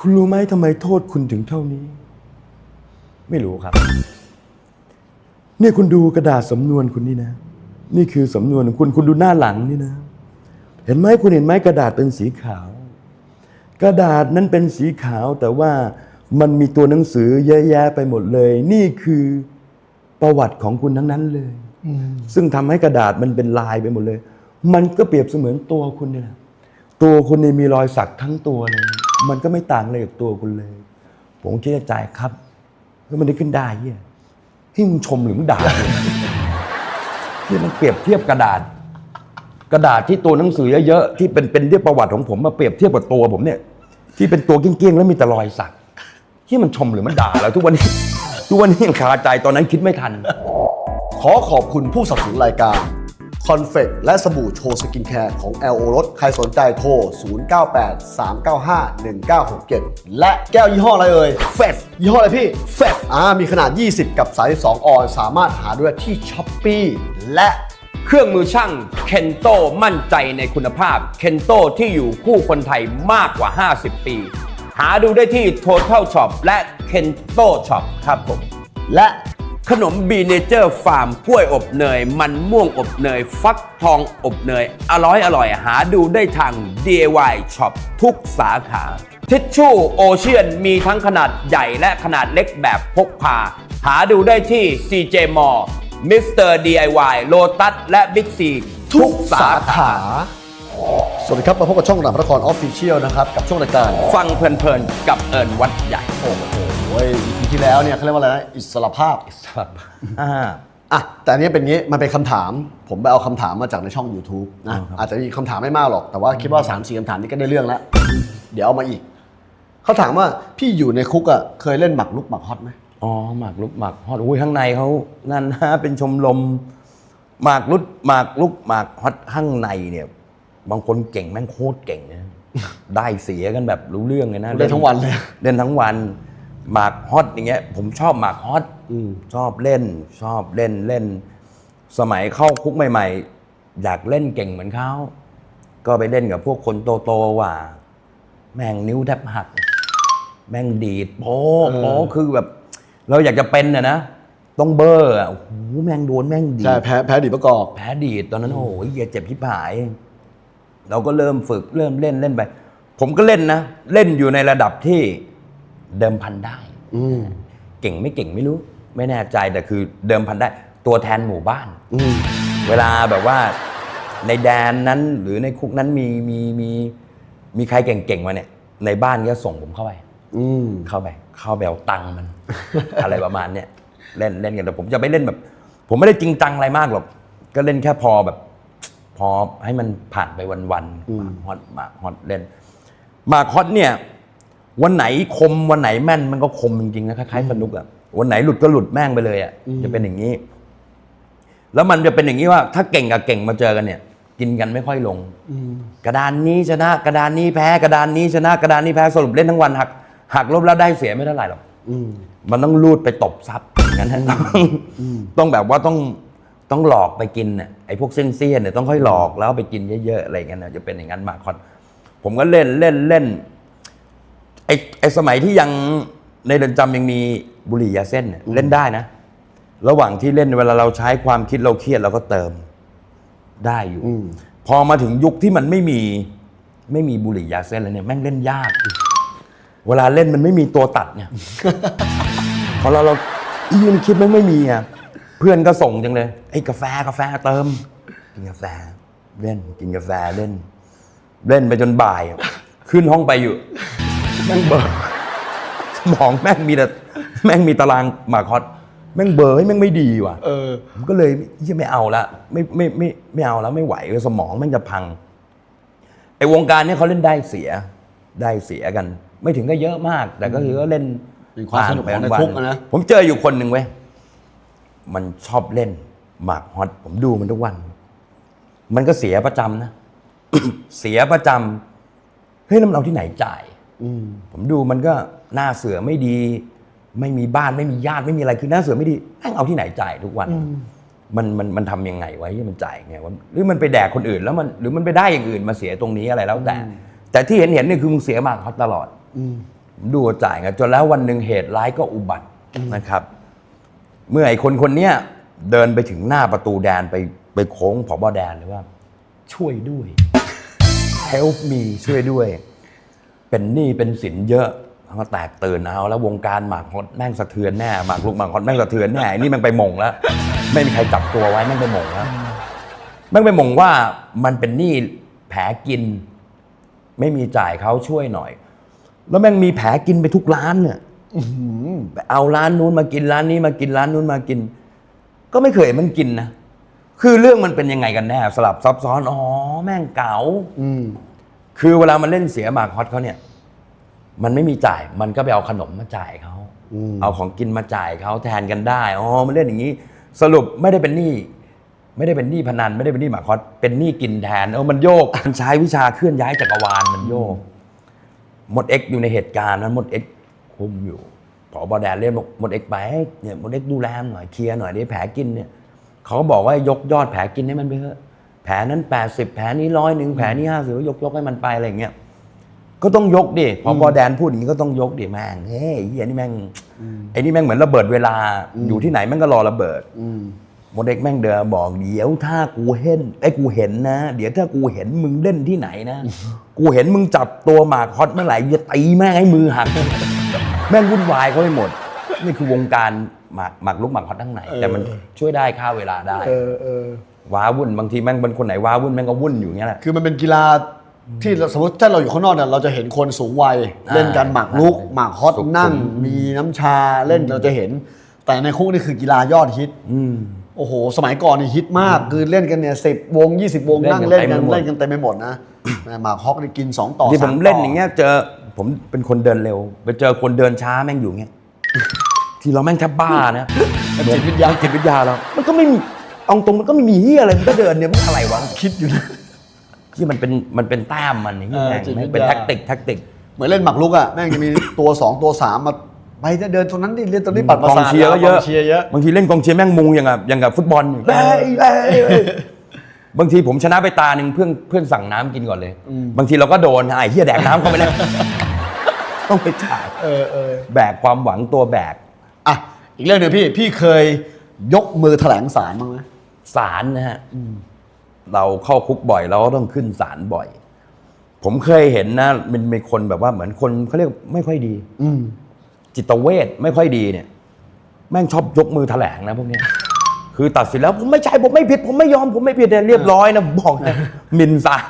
คุณรู้ไหมทำไมโทษคุณถึงเท่านี้ ไม่รู้ครับ เนี่ยคุณดูกระดาษสำนวนคุณนี่นะ นี่คือสำนวนของคุณคุณดูหน้าหลังนี่นะ เห็นไหมคุณเห็นไหมกระดาษเป็นสีขาว กระดาษนั้นเป็นสีขาวแต่ว่ามันมีตัวหนังสือเยอะแยะไปหมดเลย นี่คือประวัติของคุณทั้งนั้นเลย ซึ่งทำให้กระดาษมันเป็นลายไปหมดเลย มันก็เปรียบเสมือนตัวคุณนี่แหละตัวคุณนี่มีรอยสักทั้งตัวเลย มันก็ไม่ต่างอะไรกับตัวคุณเลย ผมคิดในใจครับแล้วมันได้ขึ้นได้เฮียที่มึงชมหรือมึงด่าที่มันเปรียบเทียบกระดาษ กระดาษที่ตัวหนังสือเยอะๆที่เป็นเป็นเรียกประวัติของผมมาเปรียบเทียบกับตัวผมเนี่ย ที่เป็นตัวเกี้ยงๆแล้วมีแต่รอยสักที่มันชมหรือมันด่าแล้วทุกวันนี้ ทุกวันนี้ยังคาใจตอนนั้นคิดไม่ทัน ขอขอบคุณผู้สนับสนุนรายการ คอนเฟกและสบู่โชว์สกินแคร์ของ LO รถใครสนใจโทร 0983951967 และแก้วยี่ห้ออะไรเอ่ยเฟสยี่ห้ออะไรพี่เฟสอ่ามีขนาด 20 กับ 32 ออนสามารถหาด้วยที่ช้อปปีและเครื่องมือช่างเคนโตมั่นใจในคุณภาพเคนโตที่อยู่คู่คนไทยมากกว่า 50 ปี หาดูได้ที่ Total Shop และ Kento Shop ครับผม และ ขนมบีเนเจอร์ฟาร์มกล้วยอบเนย มันม่วงอบเนย ฟักทองอบเนย อร่อยอร่อยหาดูได้ทาง DIY Shop ทุกสาขา ทิชชู่โอเชียนมีทั้งขนาดใหญ่และขนาดเล็กแบบพกพา หาดูได้ที่ CJ m a l l Mr. DIY Lotus และ Big C ทุกสาขา สวัสดีครับ มาพบกับช่องหนังพระนครออฟฟิเชียลนะครับ กับช่วงรายการ ฟังเพลินๆ กับเอิญวัดใหญ่โอ้โห อีพีที่แล้วเนี่ยเขาเรียกว่าอะไรนะอิสรภาพอ่าอะแต่อันนี้เป็นงี้มันเป็นคำถาม ผมไปเอาคำถามมาจากในช่อง YouTube นะอ๋อครับอาจจะมีคำถามไม่มากหรอก แต่ว่าคิดว่า3ามสี่คำถามนี้ก็ได้เรื่องแล้ว เดี๋ยวเอามาอีก เขาถามว่าพี่อยู่ในคุกอะเคยเล่นหมากรุกหมากฮอตไหมอ๋อหมากลุกหมากฮอตอุ้ยข้างในเขานั่นนะเป็นชมรมหมากรุดหมากลุกหมากฮอตข้างในเนี่ย บางคนเก่งแม่งโคตรเก่งนะได้เสียกันแบบรู้เรื่องเลยนะเล่นทั้งวันเลย เล่นทั้งวัน หมากฮอตอย่างเงี้ย ผมชอบหมากฮอตอืมชอบเล่น ชอบเล่นเล่น สมัยเข้าคุกใหม่ ๆ อยากเล่นเก่งเหมือนเขาก็ไปเล่นกับพวกคนโตๆว่า แม่งนิ้วแทบหัก แม่งดีดโป๊ะโป๊ะคือแบบ เราอยากจะเป็นน่ะนะต้องเบอร์อะโอ้โหแม่งโดนแม่งดีใช่ดแพ้แพ้ดีประกอบ แพ้ดีดตอนนั้นโอ้โหเหี้ยเจ็บพิบหาย เราก็เริ่มฝึกเริ่มเล่นเล่นไป ผมก็เล่นนะ เล่นอยู่ในระดับที่ เดิมพันได้อืมเก่งไม่เก่งไม่รู้ ไม่แน่ใจแต่คือเดิมพันได้ ตัวแทนหมู่บ้านอืมเวลาแบบว่าในแดนนั้นหรือในคุกนั้นมีมีมีมีใครเก่งๆมาเนี่ย ในบ้านก็ส่งผมเข้าไปอืมเข้าไปเข้าไปเอาตังค์มัน อะไรประมาณเนี้ยเล่นเล่นกันแต่ผมจะไม่เล่นแบบ ผมไม่ได้จริงจังอะไรมากหรอก ก็เล่นแค่พอแบบ พอให้มันผ่านไปวันๆหมากฮอตหมากฮอตเล่นหมากฮอตเนี่ย วันไหนคมวันไหนแม่นมันก็คมจริงๆนะคล้ายๆสนุกอะวันไหนหลุดก็หลุดแม่งไปเลยอะจะเป็นอย่างนี้ แล้วมันจะเป็นอย่างนี้ว่า ถ้าเก่งกับเก่งมาเจอกันเนี่ย กินกันไม่ค่อยลงกระดานนี้ชนะ กระดานนี้แพ้กระดานนี้ชนะกระดานนี้แพ้สรุปเล่นทั้งวันหักหักลบแล้วได้เสียไม่เท่าไหร่หรอกอืมมันต้องรูดไปตบซับอย่างนั้นนะต้องแบบว่าต้องต้องหลอกไปกินน่ะไอ้พวกเส้นเสี้ยนเนี่ยต้องค่อยหลอกแล้วเอาไปกินเยอะๆอะไรอย่างเงี้ยนะจะเป็นอย่างนั้นมากคอนผมก็เล่นเล่นเล่น ไอ้ไอ้สมัยที่ยังในเรือนจำยังมีบุหรี่ยาเส้นเนี่ยเล่นได้นะ ระหว่างที่เล่นเวลาเราใช้ความคิดเราเครียดเราก็เติมได้อยู่ อืม พอมาถึงยุคที่มันไม่มีไม่มีบุหรี่ยาเส้นแล้วเนี่ยแม่งเล่นยาก เวลาเล่นมันไม่มีตัวตัดเนี่ย พอเราเราอีมันคิดมันไม่มีอะเพื่อนก็ส่งจังเลยไอ้กาแฟกาแฟเติม กินกาแฟเล่นกินกาแฟเล่น เล่นไปจนบ่ายอะขึ้นห้องไปอยู่ แม่งเบลอร์สมองแม่งมีแต่แม่งมีตารางหมากฮอตแม่งเบลอร์ให้แม่งไม่ดีว่ะเออ ผมก็เลยยังไม่เอาละไม่ไม่ไม่ไม่เอาแล้วไม่ไหวสมองแมันจะพังไอ้วงการเนี้เขาเล่นได้เสียได้เสียกัน ไม่ถึงก็เยอะมาก แต่ก็คือก็เล่นเป็นความสนุกของในผ่าคุกไปอะนะผมเจออยู่คนหนึ่งเว้ยมันชอบเล่นหมากฮอตผมดูมันทุกวัน มันก็เสียประจำนะ เสียประจำเฮ้ยแล้วมันเอาที่ไหนจ่ายอืม ผมดูมันก็หน้าเสือไม่ดี ไม่มีบ้านไม่มีญาติไม่มีอะไรคือหน้าเสือไม่ดีแม่งเอาที่ไหนจ่ายทุกวัน มันมันมันทำยังไงไว้ที่มันจ่ายไงวะหรือมันไปแดกคนอื่นแล้วมันหรือมันไปได้อย่างอื่นมาเสียตรงนี้อะไรแล้วแต่ แต่ที่เห็นเห็นเนี่ยคือมึงเสียมากเขาตลอดอืมผมดูจ่ายเงินจนแล้ววันหนึ่งเหตุร้ายก็อุบัตินะครับ เมื่อไอ้คนคนเนี้ยเดินไปถึงหน้าประตูแดนไปไปโค้งผบแดนเลยว่า ช่วยด้วย help me ช่วยด้วย เป็นหนี้เป็นสินเยอะเขาก็แตกตื่นเอาแล้ววงการหมากฮอตแม่งสะเทือนแน่หมากลุกหมากฮอตแม่งสะเทือนแน่ไอ้นี่แม่งไปหมงแล้วไม่มีใครจับตัวไว้แม่งไปหมงแล้วแม่งไปหมงว่ามันเป็นหนี้แผลกิน ไม่มีจ่ายเขาช่วยหน่อย แล้วแม่งมีแผลกินไปทุกร้านเนี่ยเอาร้านนู้นมากินร้านนี้มากินร้านนู้นมากิน ก็ไม่เคยมันกินนะคือเรื่องมันเป็นยังไงกันแน่สลับซับซ้อนอ๋อแม่งเก๋าอื คือเวลามันเล่นเสียหมากฮอตเขาเนี่ย มันไม่มีจ่าย มันก็ไปเอาขนมมาจ่ายเขาอืมเอาของกินมาจ่ายเขาแทนกันได้ อ๋อ มันเล่นอย่างนี้ สรุปไม่ได้เป็นหนี้ ไม่ได้เป็นหนี้พนัน ไม่ได้เป็นหนี้หมากฮอต เป็นหนี้กินแทน เออ มันโยกมันใช้วิชาเคลื่อนย้ายจักรวาล มันโยก หมดเอ็กซ์อยู่ในเหตุการณ์นั้นหมดเอ็กซ์คุมอยู่ผอบอแดนเรียกบอกหมดเอ็กซ์ไปให้เนี่ยหมดเอ็กซ์ดูแลหน่อย เคลียร์หน่อยดิแผลกินเนี่ย เขาก็บอกว่ายกยอดแผลกินให้มันไปเถอะ แผลนั้นแปดสิบแผลนี้ร้อยหนึ่งแผลนี้ห้าสิบยกยกให้มันไปอะไรอย่างเงี้ยก็ต้องยกดิพอบอแดนพูดอย่างนี้ก็ต้องยกดิแม่งเฮ้ยไอ้เฮียนี่แม่งไอ้นี่แม่งเหมือนระเบิดเวลาอยู่ที่ไหนแม่งก็รอระเบิดอืมโมเด็กแม่งเดินมาบอกเดี๋ยวถ้ากูเห็นไอ้กูเห็นนะ เดี๋ยวถ้ากูเห็นมึงเล่นที่ไหนนะ กูเห็นมึงจับตัวหมากฮอตเมื่อไหร่กูจะตีแม่งให้มือหักแม่งวุ่นวายเขาไปหมดนี่คือวงการหมากหมากลุกหมากฮอตทั้งไหน แต่มันช่วยได้ค่าเวลาได้เออเออ ว้าวุ่นบางทีแม่งเป็นคนไหนว้าวุ่นแม่งก็วุ่นอยู่อย่างเงี้ยแหละ คือมันเป็นกีฬาที่เราสมมติถ้าเราอยู่ข้างนอกเนี่ยเราจะเห็นคนสูงวัยอ่าเล่นกันหมากลุกใช่หมากฮอตสุขุมนั่ง มีน้ำชาเล่นเราจะเห็น แต่ในคุกนี่คือกีฬายอดฮิตอืมโอ้โห สมัยก่อนนี่ฮิตมากคือเล่นกันเนี่ยสิบวงยี่สิบวงเล่นนั่งกันเล่นเต็กันมไปหมดเล่นกันเต็มไปหมดนะแม่หมากฮอกนี่กินสองต่อที่ผสามมต่เล่นอย่างเงี้ยเจอผมเป็นคนเดินเร็ว ไปเจอคนเดินช้าแม่งอยู่เงี้ย ที่เราแม่งแทบบ้านะจิตวิทยาจิตวิทยาเรา มันก็ไม่มี เอาตรงมันก็ไม่มีเฮียอะไรมันก็เดินเนี่ยมันอะไรวะคิดอยู่นะที่มันเป็นมันเป็นแต้มมันอย่างเงี้ยเออแม่งจิตวิทยาเป็นแท็กติกแท็กติก เหมือนเล่นหมากรุกอะแม่งจะมีตัวสองตัวสามมาไปจะเดินตรงนั้นดิเล่นตรงนี้ปัดประกองสาทเชียร์ก็เยอะ กงเชียร์เยอะ บางทีเล่นกองเชียร์แม่งมุงอย่างกับอย่างกับฟุตบอลเฮ้ยเฮ้ยเฮ้ยบางทีผมชนะไปตาหนึ่งเพื่อนเพื่อนสั่งน้ำกินก่อนเลย บางทีเราก็โดนไอ้เฮียแดกน้ำเข้าไปแล้วต้องไปจ่ายเออเออแบกความหวังตัวแบก อะอีกเรื่องหนึ่งพี่พี่เคยยกมือแถลงสารบ้างไหม ศาลนะฮะเราเข้าคุกบ่อยเราก็ต้องขึ้นศาลบ่อย ผมเคยเห็นนะ มันมีคนแบบว่าเหมือนคนเขาเรียกไม่ค่อยดี อืมจิตเวชไม่ค่อยดีเนี่ย แม่งชอบยกมือแถลงนะพวกเนี้ยคือตัดสินแล้วผมไม่ใช่ผมไม่ผิด ผมไม่ยอมผมไม่ผิดเนี่ยเรียบร้อยนะผมบอกนะหมินศาล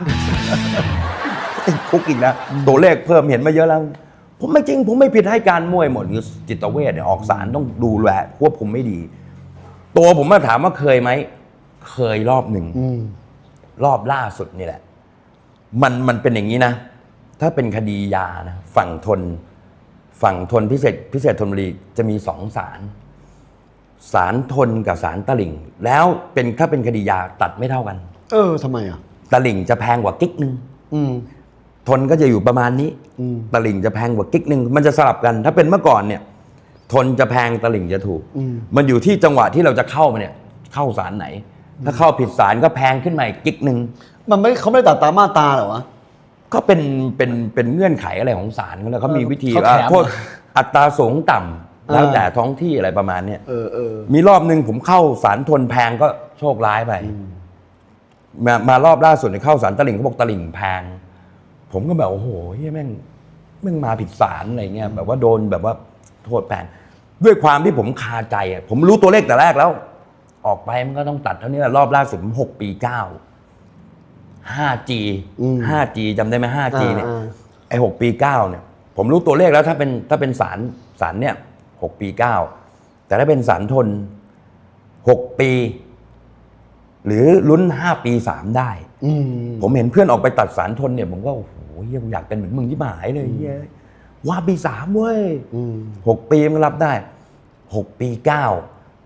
ติดคุกอีกแล้วตัวเลขเพิ่มเห็นมาเยอะแล้ว ผมไม่จริง ผมไม่ผิดให้การมวยหมดคือจิตเวชเนี่ยออกสารต้องดูแลควบคุมไม่ดี ตัวผมมาถามว่าเคยไหม เคยรอบหนึ่งอืมรอบล่าสุดนี่แหละ มันมันเป็นอย่างนี้นะ ถ้าเป็นคดียานะฝั่งทน ฝั่งทนพิเศษพิเศษทนบุรีจะมีสองศาลศาลทนกับศาลตลิ่ง แล้วเป็นถ้าเป็นคดียาตัดไม่เท่ากัน เออทำไมอะตลิ่งจะแพงกว่ากิ๊กหนึ่งอืมทนก็จะอยู่ประมาณนี้อืมตลิ่งจะแพงกว่ากิ๊กหนึ่งมันจะสลับกัน ถ้าเป็นเมื่อก่อนเนี่ย ทนจะแพงตลิ่งจะถูกอืมมันอยู่ที่จังหวะที่เราจะเข้ามาเนี่ย เข้าศาลไหน ถ้าเข้าผิดศาลก็แพงขึ้นมาอีกกิ๊กหนึ่งมันไม่เขาไม่ได้ตัดตามมาตราเหรอวะ ก็เป็นเป็นเป็นเงื่อนไขอะไรของศาลเขาแล้วเขามีวิธีเขาว่าแถม โทษอัตราสูงต่ำแล้วอ่าแต่ท้องที่อะไรประมาณเนี้ยเออเออ มีรอบหนึ่งผมเข้าศาลทนแพงก็โชคร้ายไป มามารอบล่าสุดเนี่ยเข้าศาลตลิ่งเขาบอกตลิ่งแพง ผมก็แบบ โอ้โหเฮ้ยแม่งแม่งมาผิดศาลอะไรเงี้ยแบบว่าโดนแบบว่าโทษแพงด้วยความที่ผมคาใจอะผมรู้ตัวเลขแต่แรกแล้ว ออกไปมันก็ต้องตัดเท่านี้แหละรอบล่าสุดผมหกปีเก้า 5G อืม 5G จำได้ไหม 5G เนี่ยอ่าไอ้หกปีเก้าเนี่ย ผมรู้ตัวเลขแล้วถ้าเป็นถ้าเป็นสารสารเนี่ยหกปีเก้าแต่ถ้าเป็นสารทนหกปี หรือลุ้นห้าปีสามได้อืมผมเห็นเพื่อนออกไปตัดสารทนเนี่ย ผมก็โอ้โหเฮียกูอยากเป็นเหมือนมึงที่หายเลยเฮียว่าปีสามเว้ยอืมหกปีมันรับได้หกปีเก้า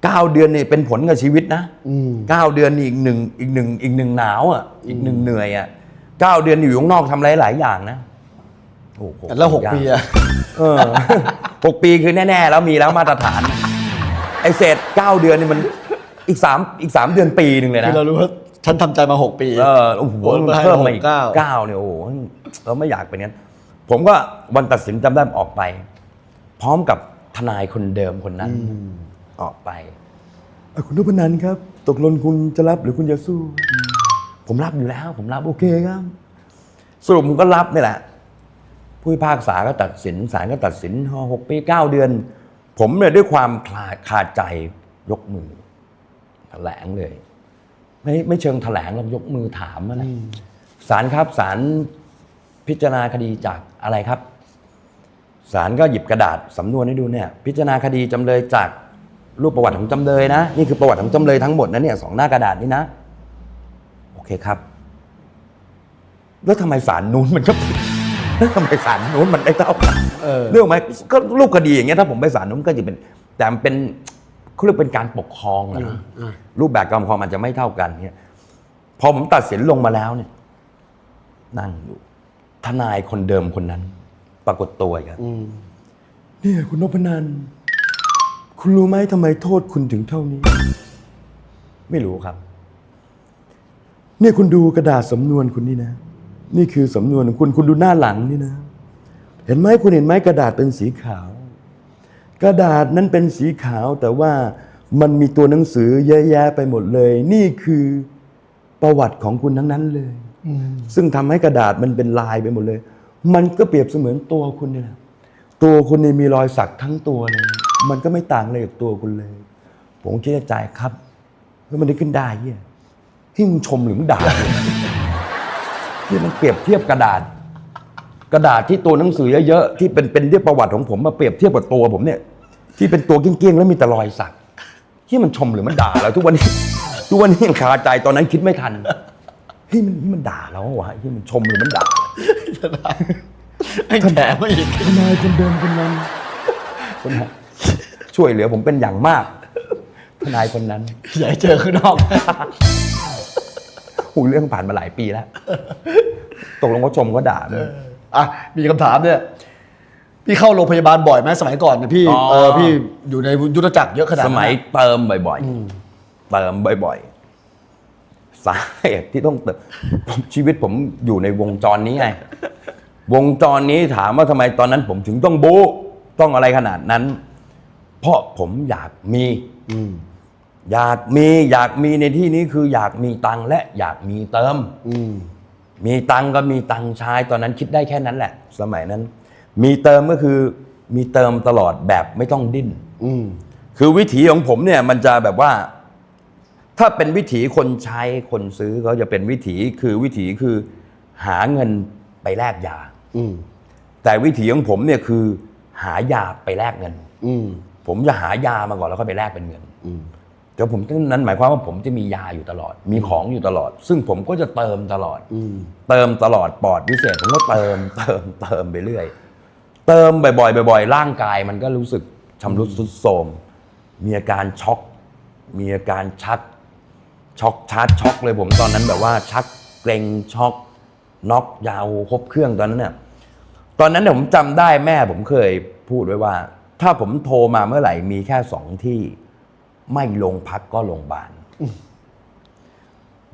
เก้าเดือนนี่เป็นผลกับชีวิตนะอืมเก้าเดือนนี่อีกหนึ่งอีกหนึ่งอีกหนึ่งหนาวอะอีกหนึ่งเหนื่อยอะเก้าเดือนอยู่ข้างนอกทำอะไรหลายอย่างนะโอ้โหแล้วหกปีอะเออหกปีคือแน่ ๆ แล้วมีแล้วมาตรฐาน ไอเศษเก้าเดือนนี่มันอีกสามอีกสามเดือนปีหนึ่งเลยคืนะอเรารู้ว่าฉันทำใจมาหกปีเออโอ้โหโอ้ยมันเพิ่มมาอีกเก้าเก้าเนี่ยโอ้โหเราไม่อยากเป็นงั้น ผมก็วันตัดสินจำได้ออกไป พร้อมกับทนายคนเดิมคนนั้น ออกไปอะคุณนพนันครับ ตกลงคุณจะรับหรือคุณจะสู้ ผมรับอยู่แล้ว ผมรับโอเคครับ สรุปผมก็รับนี่แหละ ผู้พิพากษาก็ตัดสินศาลก็ตัดสินหกปีเก้าเดือน ผมเนี่ยด้วยความคลาดคาใจยกมือแถลงเลย ไม่ไม่เชิงแถลงหรอกยกมือถามอะนะศาลครับศาลพิจารณาคดีจากอะไรครับศาลก็หยิบกระดาษสำนวนให้ดูเนี่ย พิจารณาคดีจำเลยจาก รูปประวัติของจำเลยนะ นี่คือประวัติของจำเลยทั้งหมดนะเนี่ยสองหน้ากระดาษนี้นะ โอเคครับ แล้วทำไมศาลนู้นมันก็แล้วทำไมศาลนู้นมันได้เท่ากันเออ เรื่องไหมก็รูปคดีอย่างเงี้ยถ้าผมไปศาลนู้นก็จะเป็น แต่มันเป็นเขาเรียกเป็นการปกครองอะนะรูปแบบการปกครองมันจะไม่เท่ากันเนี่ยพอผมตัดสินลงมาแล้วเนี่ย นั่งอยู่ทนายคนเดิมคนนั้น ปรากฏตัวอีกครับเนี่ยคุณนพนัน คุณรู้ไหมทำไมโทษคุณถึงเท่านี้ ไม่รู้ครับ เนี่ยคุณดูกระดาษสำนวนคุณนี่นะ นี่คือสำนวนของคุณคุณดูหน้าหลังนี่นะ เห็นไหมคุณเห็นไหมกระดาษเป็นสีขาว กระดาษนั้นเป็นสีขาวแต่ว่ามันมีตัวหนังสือเยอะแยะไปหมดเลย นี่คือประวัติของคุณทั้งนั้นเลย ซึ่งทำให้กระดาษมันเป็นลายไปหมดเลย มันก็เปรียบเสมือนตัวคุณนี่แหละตัวคุณนี่มีรอยสักทั้งตัวเลย มันก็ไม่ต่างอะไรกับตัวคุณเลย ผมคิดในใจครับแล้วมันได้ขึ้นได้เฮียที่มึงชมหรือมึงด่าที่มันเปรียบเทียบกระดาษ กระดาษที่ตัวหนังสือเยอะๆที่เป็นเป็นเรียกประวัติของผมมาเปรียบเทียบกับตัวผมเนี่ย ที่เป็นตัวเกี้ยงๆแล้วมีแต่รอยสักที่มันชมหรือมันด่าเราทุกวันนี้ทุกวันนี้ยังคาใจตอนนั้นคิดไม่ทันเฮ้ยมันนี่มันด่าเราวะที่มันชมหรือมันด่าไอ้แฉมาอีกทนายคนเดิมคนนั้นคนนั้น ช่วยเหลือผมเป็นอย่างมาก ทนายคนนั้น อย่าให้เจอข้างนอกหูเรื่องผ่านมาหลายปีแล้ว ตกลงว่าชมก็ด่าด้วยอะมีคำถามเนี่ยพี่เข้าโรงพยาบาลบ่อยไหมสมัยก่อนเนี่ยพี่อ๋อ เออพี่อยู่ในยุทธจักรเยอะขนาดสนั้นมัยนะเติมบ่อยๆ เติมบ่อยๆ สาเหตุที่ต้องเติมผมชีวิตผมอยู่ในวงจรนี้ไง วงจรนี้ถามว่าทำไมตอนนั้นผมถึงต้องบู๊ต้องอะไรขนาดนั้น เพราะผมอยากมีอยากมีอยากมีในที่นี้คืออยากมีตังค์และอยากมีเติมอืมมีตังค์ก็มีตังค์ใช้ตอนนั้นคิดได้แค่นั้นแหละ สมัยนั้น มีเติมก็คือมีเติมตลอดแบบไม่ต้องดิ้นอืมคือวิถีของผมเนี่ยมันจะแบบว่า ถ้าเป็นวิถีคนใช้คนซื้อเขาจะเป็นวิถีคือวิถีคือหาเงินไปแลกยาอืมแต่วิถีของผมเนี่ยคือ หายาไปแลกเงินอืม ผมจะหายามาก่อนแล้วก็ไปแลกเป็นเงินอืมแต่ผมนั้นหมายความว่าผมจะมียาอยู่ตลอด มีของอยู่ตลอด ซึ่งผมก็จะเติมตลอดอืมเติมตลอดปอดพิเศษผมก็เติมเติมเติมไปเรื่อย เติมบ่อยๆบ่อยๆร่างกายมันก็รู้สึกชำรุดทรุดโทรมมีอาการช็อก มีอาการชัก ช็อกชาร์จช็อกเลยผมตอนนั้นแบบว่าชักเกรงช็อกน็อกยาวครบเครื่องตอนนั้นเนี่ยตอนนั้นเนี่ยผมจำได้แม่ผมเคยพูดไว้ว่า ถ้าผมโทรมาเมื่อไหร่ มีแค่สองที่ ไม่โรงพักก็โรงพยาบาล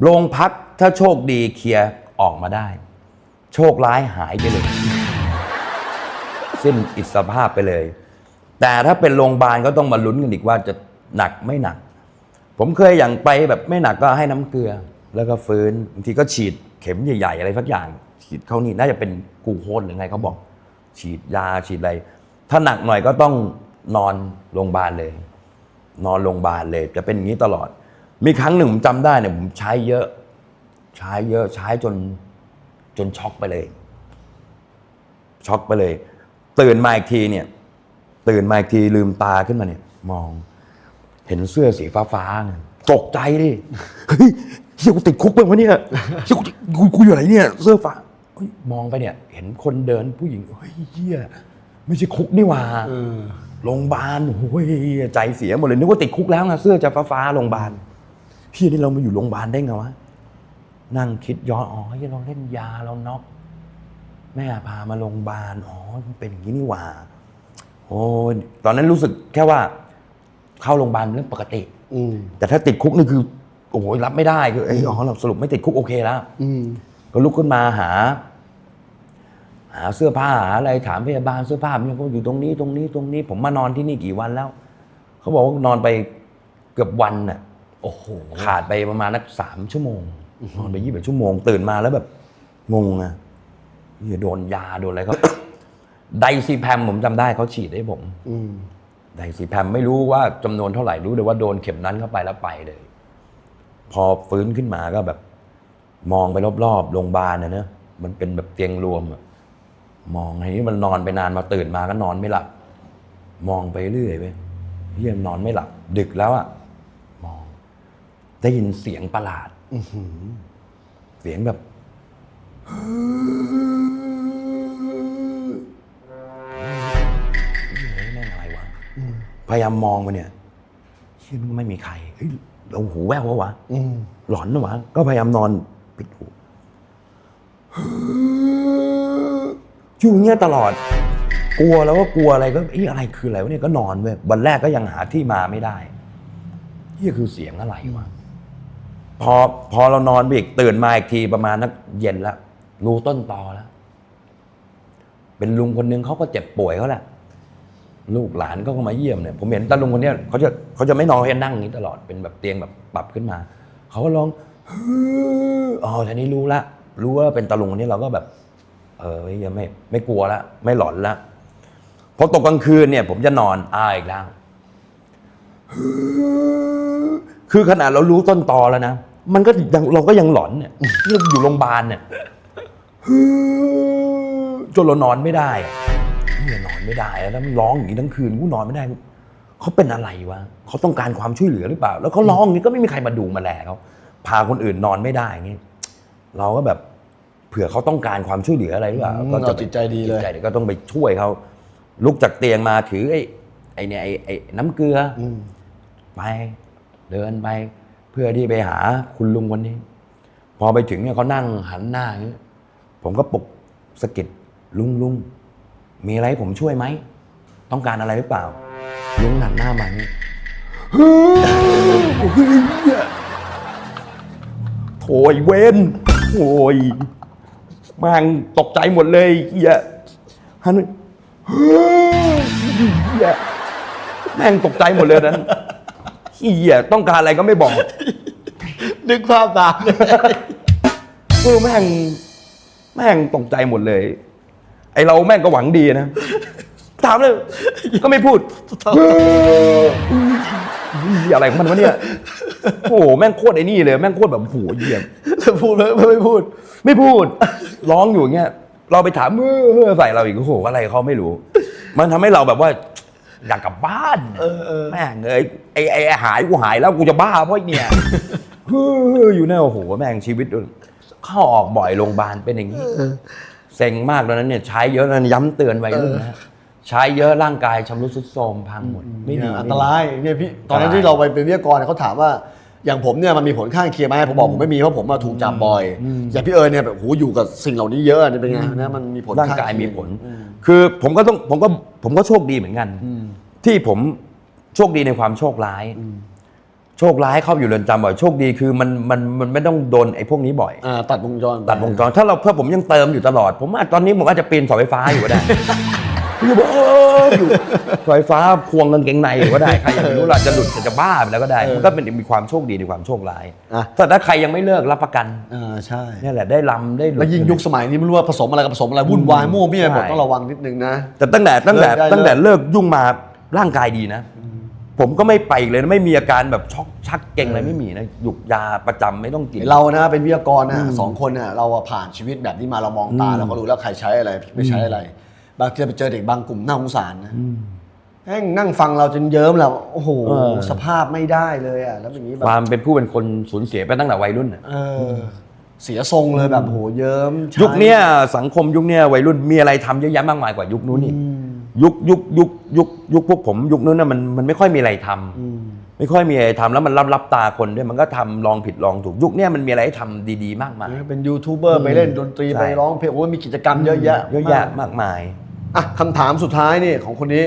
โรงพักถ้าโชคดีเคลียร์ออกมาได้ โชคร้ายหายไปเลย สิ้นอิสรภาพไปเลย แต่ถ้าเป็นโรงพยาบาลก็ต้องมาลุ้นกันอีกว่าจะหนักไม่หนัก ผมเคยอย่างไปแบบไม่หนักก็ให้น้ำเกลือ แล้วก็ฟื้นบางทีก็ฉีดเข็มใหญ่ ๆ อะไรสักอย่าง ฉีดเข้านี่น่าจะเป็นกูโคนหรือไงเขาบอก ฉีดยาฉีดอะไร ถ้าหนักหน่อยก็ต้องนอนโรงพยาบาลเลย นอนโรงพยาบาลเลย จะเป็นอย่างนี้ตลอด มีครั้งหนึ่งผมจำได้เนี่ยผมใช้เยอะ ใช้เยอะใช้จนจนช็อกไปเลย ช็อกไปเลย ตื่นมาอีกทีเนี่ย ตื่นมาอีกทีลืมตาขึ้นมาเนี่ย มอง เห็นเสื้อสีฟ้าฟ้าตกใจดิเฮ้ยเฮียกูติดคุกไปวะเนี่ยเฮียกูกูอยู่ไหนเนี่ย เสื้อฟ้ามองไปเนี่ย เห็นคนเดินผู้หญิงเฮ้ยเฮีย ไม่ใช่คุกนี่หว่าโรงพยาบาลโอ้ยใจเสียหมดเลยนึกว่าติดคุกแล้วไงเสื้อจะฟ้าฟ้าๆโรงพยาบาลเฮียนี่เรามาอยู่โรงพยาบาลได้ไงวะนั่งคิดย้อนอ๋อเฮียเราเล่นยาเราน็อกแม่พามาโรงพยาบาลอ๋อมันเป็นอย่างนี้นี่หว่าโอ้ยตอนนั้นรู้สึกแค่ว่า เข้าโรงพยาบาลเป็นเรื่องปกติอืมแต่ถ้าติดคุกนี่คือโอ้โหรับไม่ได้คือเอยอ๋อเราสรุปไม่ติดคุกโอเคแล้วอืมก็ลุกขึ้นมาหา หาเสื้อผ้าหาอะไรถามพยาบาลเสื้อผ้ามันก็อยู่ตรงนี้ตรงนี้ตรงนี้ ผมมานอนที่นี่กี่วันแล้ว เขาบอกว่านอนไปเกือบวันน่ะโอ้โหขาดไปประมาณนักสามชั่วโมงนอนไปยี่สิบชั่วโมงตื่นมาแล้วแบบ งงอะเหี้ยโดนยาโดนอะไรเขาไดซีแพมผมจำได้เขาฉีดให้ผมอืมไดซีแพมไม่รู้ว่าจำนวนเท่าไหร่รู้แต่ว่าโดนเข็มนั้นเข้าไปแล้วไปเลย พอฟื้นขึ้นมาก็แบบ มองไปรอบๆโรงพยาบาลนะเนอะมันเป็นแบบเตียงรวมอะ มองไอ้นี่มันนอนไปนานมาตื่นมาก็นอนไม่หลับ มองไปเรื่อยไปเฮียนอนไม่หลับ ดึกแล้วอะมอง ได้ยินเสียงประหลาดเสียงแบบเฮ้ยแม่งอะไรวะพยายามมองไปเนี่ยเชื่อมันไม่มีใครเฮ้ยเราหูแว่ววะวะหลอนนะวะก็พยายามนอนปิดหู อยู่เงี้ยตลอด กลัวแล้วก็กลัวอะไรก็เอ้อะไรคืออะไรวะเนี่ยก็นอนเว้ยวันแรกก็ยังหาที่มาไม่ได้นี่คือเสียงอะไรวะพอพอเรานอนไปอีกตื่นมาอีกทีประมาณนักเย็นแล้วรู้ต้นตอแล้ว เป็นลุงคนนึงเขาก็เจ็บป่วยเขาแหละลูกหลานก็มาเยี่ยมเนี่ยผมเห็นตาลุงคนเนี้ยเขาจะเขาจะไม่นอนเขาจะนั่งอย่างนี้ตลอดเป็นแบบเตียงแบบปรับขึ้นมาเขาก็ร้องฮืออ๋อทีนี้รู้ละรู้ว่าเป็นตาลุงคนนี้เราก็แบบ เออไม่ไม่ไม่กลัวละไม่หลอนละพอตกกลางคืนเนี่ย ผมจะนอนอ้าอีกแล้ว คือขนาดเรารู้ต้นตอแล้วนะมันก็ยังเราก็ยังหลอนเนี่ยอยู่โรงพยาบาลเนี่ยจนเรานอนไม่ได้เนี่ยนอนไม่ได้แล้วมันร้องอย่างนี้ทั้งคืนกูนอนไม่ได้เขาเป็นอะไรวะเขาต้องการความช่วยเหลือหรือเปล่า แล้วเขาร้องอย่างนี้ก็ไม่มีใครมาดูมาแลเขาพาคนอื่นนอนไม่ได้อย่างนี้เราก็แบบ เผื่อเขาต้องการความช่วยเหลืออะไรหรือเปล่าอืมก็เราจิตใจดีเลยจิตใจก็ต้องไปช่วยเขาลุกจากเตียงมาถือไอ้ไอ้เนี่ยไอ้ไอ้น้ำเกลือออืมไปเดินไป เพื่อที่ไปหาคุณลุงคนนี้ พอไปถึงเนี่ยเขานั่งหันหน้าอย่างนี้ผมก็ปลุกสะกิดลุงลุงมีอะไรให้ผมช่วยไหม ต้องการอะไรหรือเปล่า ลุงหันหน้ามาอย่างนี้เฮ้ยโถยเวนโอ้ย แมังตกใจหมดเลยเฮียฮันไปเฮ้ยเฮียแม่งตกใจหมดเลยนั้นเฮียต้องการอะไรก็ไม่บอกนึกภาพตามเลยเออแม่ง แม่งตกใจหมดเลย ไอเราแม่งก็หวังดีนะ ถามเลย ก็ไม่พูดเฮ้ย อะไรของมันวะเนี่ย โอ้โหแม่งโคตรไอ้นี่เลยแม่งโคตรแบบโอ้โหเยี่ยมจะพูดไหมไม่พูด ไม่พูด ร้องอยู่อย่างเงี้ยเราไปถามเออเออใส่เราอีกโอ้โหอะไรเขาไม่รู้ มันทำให้เราแบบว่าอยากกลับบ้านแม่งเอ้ยไอ้ไอ้ไอ้หายกูหายแล้วกูจะบ้าเพราะไอ้เนี่ยเฮ้ออยู่เนี่ยโอ้โหแม่งชีวิตเข้าออกบ่อยโรงพยาบาลเป็นอย่างนี้เซ็งมากตอนนั้นเนี่ยใช้เยอะนะย้ำเตือนไว้รุ่นนะ ใช้เยอะร่างกายชำรุดทรุดโทรมพังหมด ไม่ดี อันไม่ตดีรายเนี่ยพี่ตอนนั้นอันตรายที่เราไปเป็นวิทยากรเนี่ยเขาถามว่าอย่างผมเนี่ยมันมีผลข้างเคียงไหมผมบอกผมไม่มีเพราะผมมาถูกจับบ่อย อย่างพี่เอิญเนี่ยแบบโหอยู่กับสิ่งเหล่านี้เยอะเนี่ยเป็นไงนะมันมีผลร่างกายข้เคีมียผล คือผมก็ต้องผมก็ผมก็โชคดีเหมือนกันที่ผมโชคดีในความโชคร้าย โชคร้ายเข้าอยู่เรือนจำบ่อยโชคดีคือมันมันมันไม่ต้องโดนไอ้พวกนี้บ่อยอ่าตัดวงจรไปตัดวงจรถ้าเราถ้าผมยังเติมอยู่ตลอด ผมอาจตอนนี้ผมอาจจะปีนเสาไฟฟ้าอยู่ก็ได้ อยู่บอกเอออยู่เสาไฟฟ้าพวงกางเกงในอยู่ก็ได้ใครยังไม่รู้เราจะหลุดจะบ้าไปแล้วก็ได้มันก็เป็นมีความโชคดีในความโชคร้ายอะแต่ถ้าใครยังไม่เลิกรับประกันอ่าใช่นี่แหละได้ลำได้หลุดแล้วยิ่งยุคสมัยนี้ไม่รู้ว่าผสมอะไรกับผสมอะไรวุ่นวายมั่วเมี่ยหมดใช่ต้องระวังนิดนึงนะแต่ตั้งแต่ตั้งแต่เลิกได้ตั้งแต่เลิกเลิกยุ่งมาร่างกายดีนะผมก็ไม่ไปอีกเลยนะไม่มีอาการแบบช็อกชักเก่งอะไรไม่มีนะหยุกยาประจำไม่ต้องกินเรานะเป็นวิทยากรนะสองคนน่ะเราอะผ่านชีวิตแบบนี้มาเรามองตาเราก็รู้แล้วใครใช้อะไรไม่ใช้อะไร บางทีไปเจอเด็กบางกลุ่มน่าสงสารนะแม่งนั่งฟังเราจนเยิ้มแล้วโอ้โหเออ สภาพไม่ได้เลยอะแล้วอย่างนี้แบคบวามเป็นผู้เป็นคนสูญเสียไปตั้งแต่วัยรุ่นน่ะเออเสียทรงเลยแบบโหเยิ้มใช้ยุคเนี้ยสังคมยุคเนี้ยวัยรุ่นมีอะไรทำเยอะแยะมากมายกว่ายุคนู้นอีก อืมยุคยุคยุคยุคยุคพวกผมยุคนู้นน่ะมันมันไม่ค่อยมีอะไรทำอืมไม่ค่อยมีอะไรทำแล้วมันรับรับตาคนด้วยมันก็ทำลองผิดลองถูกยุคเนี้ยมันมีอะไรให้ทำดีๆ มากมาย เป็นยูทูบเบอร์ไปเล่นดนตรีใช่ ไปร้องเพลงโอ้ยมีกิจกรรมเยอะแยะเยอะแยะมากมาย อะคำถามสุดท้ายนี่ของคนนี้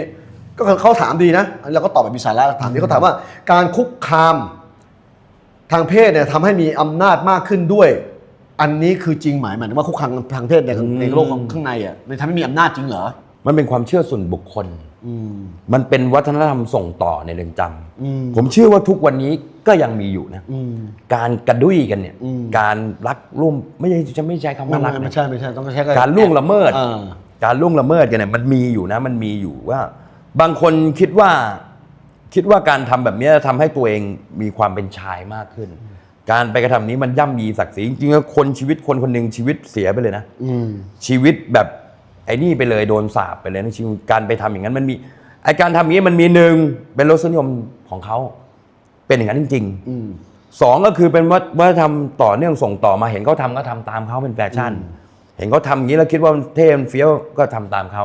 ก็คือเขาถามดีนะอันนี้เราก็ตอบแบบมีสาระถามดีเขาถามว่าการคุกคามทางเพศเนี่ยทำให้มีอำนาจมากขึ้นด้วย อันนี้คือจริงหมายหมายถึงว่าคุกคามทางเพศในในโลกของข้างในอะมันทำให้มีอำนาจจริงเหรอมันเป็นความเชื่อส่วนบุคคลอืมมันเป็นวัฒนธรรมส่งต่อในเรือนจอืมำผมเชื่อว่าทุกวันนี้ก็ยังมีอยู่นะอืมการกระดุยกันเนี่ยอืมการรักร่วมไม่ใช่จะไม่ใช้คำไม่ว่ารักไม่นะใช่ไม่ใช่ต้องใช้การล่วงละเมิดอ่า การล่วงละเมิดกันเนี่ยมันมีอยู่นะมันมีอยู่ว่า บางคนคิดว่าคิดว่าการทำแบบนี้ทำให้ตัวเองมีความเป็นชายมากขึ้น การไปกระทำนี้มันย่ำยีศักดิ์ศรีจริงๆแล้วคนชีวิตคนคนหนึ่งชีวิตเสียไปเลยนะอืมชีวิตแบบไอ้นี่ไปเลยโดนสาปไปเลยนะชีวิตการไปทำอย่างนั้นมันมีไอการทำอย่างนี้มันมีหนึ่งเป็นรสนิยมของเขาเป็นอย่างนั้นจริงๆอืมสองก็คือเป็นวัฒวัฒนธรรมต่อเนื่องส่งต่อมาเห็นเขาทำก็ทำตามเขาเป็นแฟชั่นเห็นเขาทำอย่างนี้แล้วคิดว่ามันเท่มันเฟี้ยวก็ทำตามเขา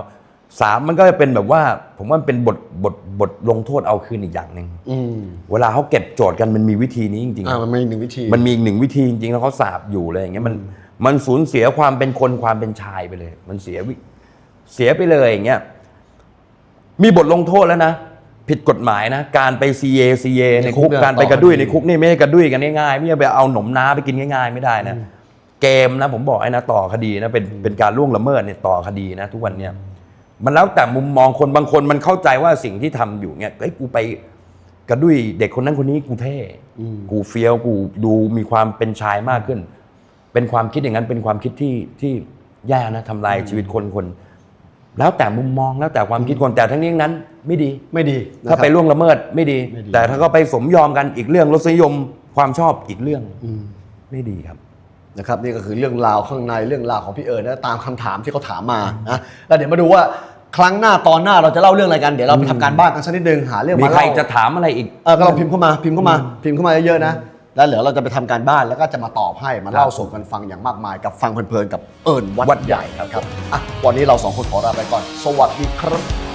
สามมันก็จะเป็นแบบว่า ผมว่ามันเป็นบทบทบทลงโทษเอาคืนอีกอย่างหนึ่งอืมเวลาเขาเก็บโจทย์กันมันมีวิธีนี้จริงๆอ่านะมันมีหนึ่งวิธีมันมีอีกหนึ่งวิธีจริงๆแล้วเขาสาบอยู่เลยอย่างเงี้ยมันมันสูญเสียความเป็นคนความเป็นชายไปเลย มันเสียวิเสียไปเลยอย่างเงี้ยมีบทลงโทษแล้วนะ ผิดกฎหมายนะ การไป CA CA ในคุกการไปกระดุยในคุกนี่ไม่ใช่กระดุยกันง่ายๆไม่ใช่ไปเอาหนมน้าไปกินง่าย ๆ ไม่ได้นะ เกมนะผมบอกไอ้นะต่อคดีนะเป็นเป็นการล่วงละเมิดเนี่ยต่อคดีนะ ทุกวันเนี่ยมันแล้วแต่มุมมองคนบางคนมันเข้าใจว่าสิ่งที่ทำอยู่เนี่ยเฮ้ยกูไปกระดุยเด็กคนนั้นคนนี้กูเท่กูเฟี้ยวกูดูมีความเป็นชายมากขึ้น เป็นความคิดอย่างนั้นเป็นความคิดที่ที่แย่นะทำลายชีวิตคนคนแล้วแต่มุมมองแล้วแต่ความคิดคนแต่ทั้งนี้ทั้งนั้น ไม่ดีไม่ดี ถ้าไปนะครับล่วงละเมิดไม่ดีไม่ดี แต่ถ้าก็ไปสมยอมกันอีกเรื่องรสนิยมความชอบอีกเรื่องไม่ดีครับ นะครับนี่ก็คือเรื่องราวข้างในเรื่องราวของพี่เอิญนะตามคำถามที่เขาถามมานะแล้วเดี๋ยวมาดูว่าครั้งหน้าตอนหน้าเราจะเล่าเรื่องอะไรกันเดี๋ยวเราไปทำการบ้านกันสักนิดนึงหาเรื่องมีมาใครเล่าจะถามอะไรอีก เออก็ลองพิมพ์เข้ามาพิมพ์เข้ามาพิมพ์เข้ามาเยอะๆนะแล้วเดี๋ยวเราจะไปทำการบ้านแล้วก็จะมาตอบให้มาเล่าสู่กันฟังอย่างมากมายกับฟังเพลินๆกับเอิญวัดใหญ่ครับอะวันนี้เราสองคนขอลาไปก่อน สวัสดีครับ